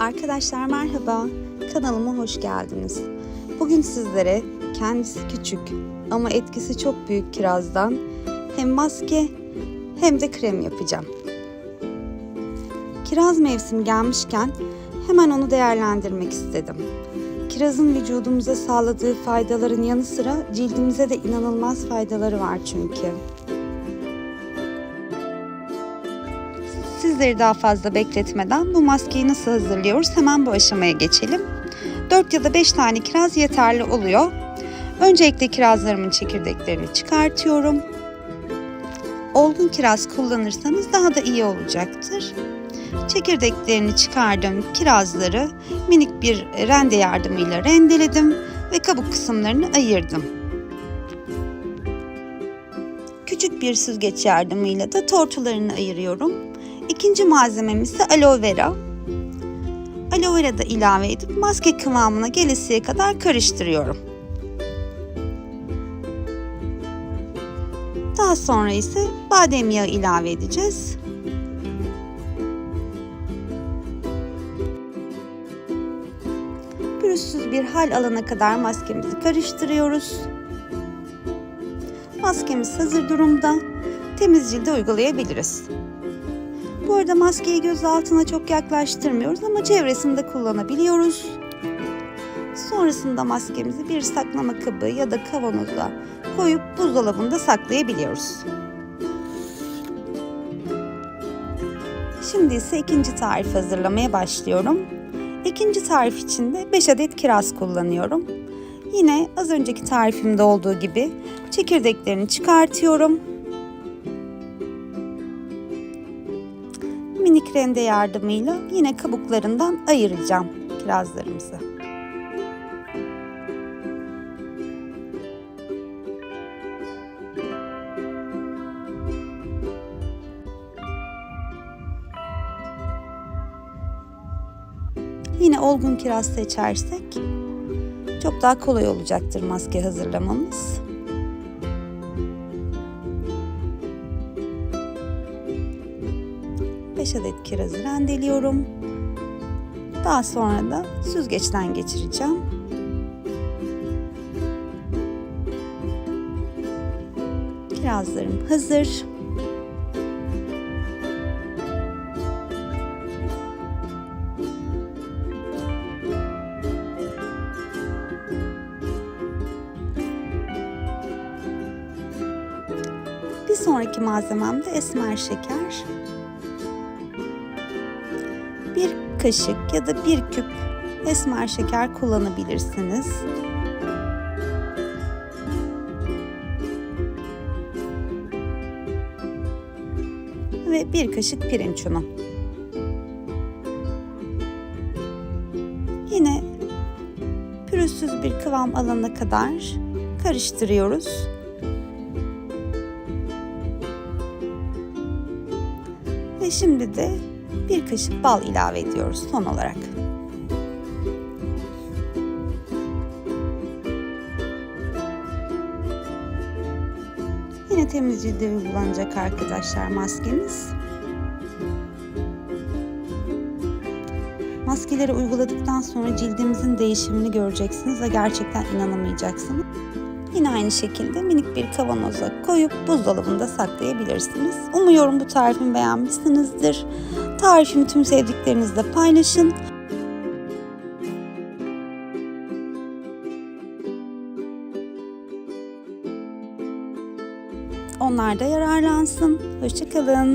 Arkadaşlar merhaba, kanalıma hoş geldiniz. Bugün sizlere kendisi küçük ama etkisi çok büyük kirazdan hem maske hem de krem yapacağım. Kiraz mevsimi gelmişken hemen onu değerlendirmek istedim. Kirazın vücudumuza sağladığı faydaların yanı sıra cildimize de inanılmaz faydaları var çünkü. Sizleri daha fazla bekletmeden bu maskeyi nasıl hazırlıyoruz hemen bu aşamaya geçelim. 4 ya da 5 tane kiraz yeterli oluyor. Öncelikle kirazlarımın çekirdeklerini çıkartıyorum. Olgun kiraz kullanırsanız daha da iyi olacaktır. Çekirdeklerini çıkardığım kirazları minik bir rende yardımıyla rendeledim ve kabuk kısımlarını ayırdım. Küçük bir süzgeç yardımıyla da tortularını ayırıyorum. İkinci malzemem ise aloe vera. Aloe vera da ilave edip maske kıvamına gelesiye kadar karıştırıyorum. Daha sonra ise badem yağı ilave edeceğiz. Pürüzsüz bir hal alana kadar maskemizi karıştırıyoruz. Maskemiz hazır durumda. Temiz cilde uygulayabiliriz. Bu arada maskeyi göz altına çok yaklaştırmıyoruz ama çevresinde kullanabiliyoruz. Sonrasında maskemizi bir saklama kabı ya da kavanoza koyup buzdolabında saklayabiliyoruz. Şimdi ise ikinci tarif hazırlamaya başlıyorum. İkinci tarif için de 5 adet kiraz kullanıyorum. Yine az önceki tarifimde olduğu gibi çekirdeklerini çıkartıyorum. Minik rende yardımıyla yine kabuklarından ayıracağım kirazlarımızı. Yine olgun kiraz seçersek çok daha kolay olacaktır maske hazırlamamız. Beş adet kirazı rendeliyorum. Daha sonra da süzgeçten geçireceğim. Kirazlarım hazır. Bir sonraki malzemem de esmer şeker. Kaşık ya da bir küp esmer şeker kullanabilirsiniz. Ve bir kaşık pirinç unu. Yine pürüzsüz bir kıvam alana kadar karıştırıyoruz. Ve şimdi de bir kaşık bal ilave ediyoruz son olarak. Yine temiz cilde uygulanacak arkadaşlar maskeniz. Maskeleri uyguladıktan sonra cildimizin değişimini göreceksiniz ve gerçekten inanamayacaksınız. Yine aynı şekilde minik bir kavanoza koyup buzdolabında saklayabilirsiniz. Umuyorum bu tarifimi beğenmişsinizdir. Tarifimi tüm sevdiklerinizle paylaşın. Onlar da yararlansın. Hoşçakalın.